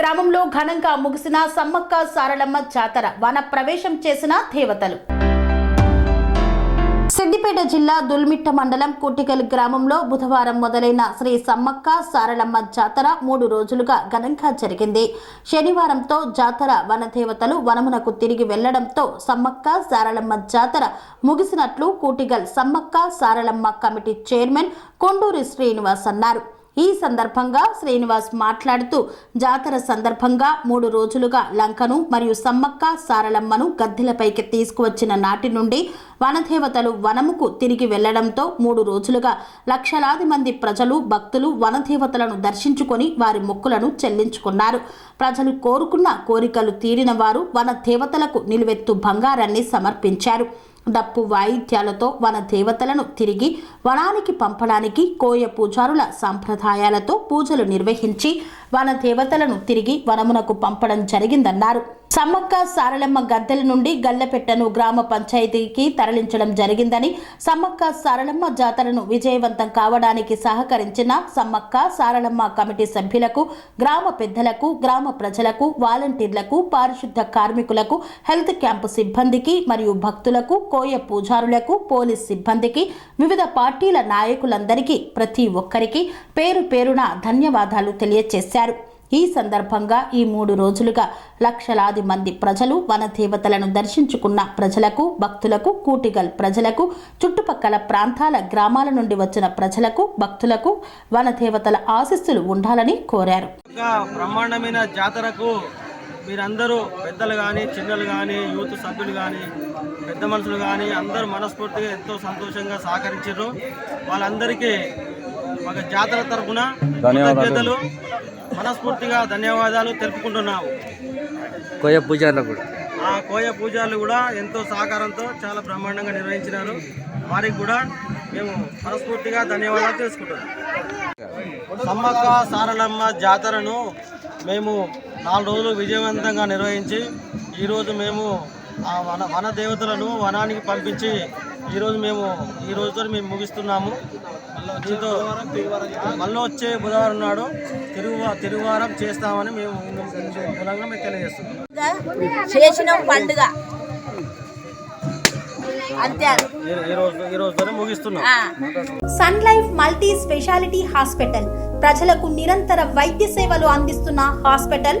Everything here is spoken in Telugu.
గ్రామంలో ఘనంగా ముగిసిన సమ్మక్క సారలమ్మ జాతర వన ప్రవేశం చేసిన దేవతలు. సిద్దిపేట జిల్లా దుల్మిట్ట మండలం కుటికల్ గ్రామంలో బుధవారం మొదలైన శ్రీ సమ్మక్క సారలమ్మ జాతర మూడు రోజులుగా ఘనంగా జరిగింది. శనివారంతో జాతర వనదేవతలు వనమునకు తిరిగి వెళ్ళడంతో సమ్మక్క సారలమ్మ జాతర ముగిసినట్లు కూటిగల్ సమ్మక్క సారలమ్మ కమిటీ చైర్మన్ కొండూరి శ్రీనివాస్ అన్నారు. ఈ సందర్భంగా శ్రీనివాస్ మాట్లాడుతూ జాతర సందర్భంగా మూడు రోజులుగా లంకను మరియు సమ్మక్క సారలమ్మను గద్దెలపైకి తీసుకువచ్చిన నాటి నుండి వనదేవతలు వనముకు తిరిగి వెళ్ళడంతో మూడు రోజులుగా లక్షలాది మంది ప్రజలు భక్తులు వనదేవతలను దర్శించుకొని వారి మొక్కులను చెల్లించుకున్నారు. ప్రజలు కోరుకున్న కోరికలు తీరిన వారు వన దేవతలకు నిలువెత్తు బంగారాన్ని సమర్పించారు. డప్పు వాయిద్యాలతో వన దేవతలను తిరిగి వనానికి పంపడానికి కోయ పూజారుల సాంప్రదాయాలతో పూజలు నిర్వహించి వన దేవతలను తిరిగి వనమునకు పంపడం జరిగిందన్నారు. సమ్మక్క సారలమ్మ గద్దెల నుండి గల్లెపెట్టను గ్రామ పంచాయతీకి తరలించడం జరిగిందని సమ్మక్క సారలమ్మ జాతరను విజయవంతం కావడానికి సహకరించిన సమ్మక్క సారలమ్మ కమిటీ సభ్యులకు గ్రామ పెద్దలకు గ్రామ ప్రజలకు వాలంటీర్లకు పారిశుద్ధ కార్మికులకు హెల్త్ క్యాంపు సిబ్బందికి మరియు భక్తులకు కోయ పూజారులకు పోలీస్ సిబ్బందికి వివిధ పార్టీల నాయకులందరికీ ప్రతి ఒక్కరికి పేరు పేరున ధన్యవాదాలు తెలియజేశారు ఈ సందర్భంగా ఈ మూడు రోజులుగా లక్షలాది మంది ప్రజలు వనదేవతలను దర్శించుకున్న ప్రజలకు భక్తులకు కూటిగల్ ప్రజలకు చుట్టుపక్కల ప్రాంతాల గ్రామాల నుండి వచ్చిన ప్రజలకు భక్తులకు వనదేవతల ఆశీస్సులు ఉండాలని కోరారు. బ్రహ్మాండమైన జాతరకు మీరందరూ పెద్దలు కానీ చిన్నలు కానీ యూత్ సభ్యులు కానీ పెద్ద మనుషులు కానీ అందరూ మనస్ఫూర్తిగా ఎంతో సంతోషంగా సహకరించారు. వాళ్ళందరికీ ఒక జాతర తరపున కృతజ్ఞతలు. మనస్ఫూర్తిగా ధన్యవాదాలు తెలుపుకుంటున్నాము. కోయ పూజారులకు కూడా. ఆ కోయ పూజలు కూడా ఎంతో సహకారంతో చాలా బ్రహ్మాండంగా నిర్వహించినారు. వారికి కూడా మేము మనస్ఫూర్తిగా ధన్యవాదాలు తెలుసుకుంటున్నాం. సమ్మక్క సారలమ్మ జాతరను మేము నాలుగు రోజులు విజయవంతంగా నిర్వహించి ఈరోజు మేము ఆ వన వన దేవతలను వనానికి పంపించి ఈరోజు మేము ఈ రోజుతో మేము ముగిస్తున్నాము. దీంతో మళ్ళీ వచ్చే బుధవారం నాడు తిరుగు తిరుగువారం చేస్తామని మేము మూలంగా మేము తెలియజేస్తున్నాం. చేసిన పండుగ. Sun Life multi speciality hospital ప్రజలకు నిరంతర వైద్య సేవలు అందిస్తున్న హాస్పిటల్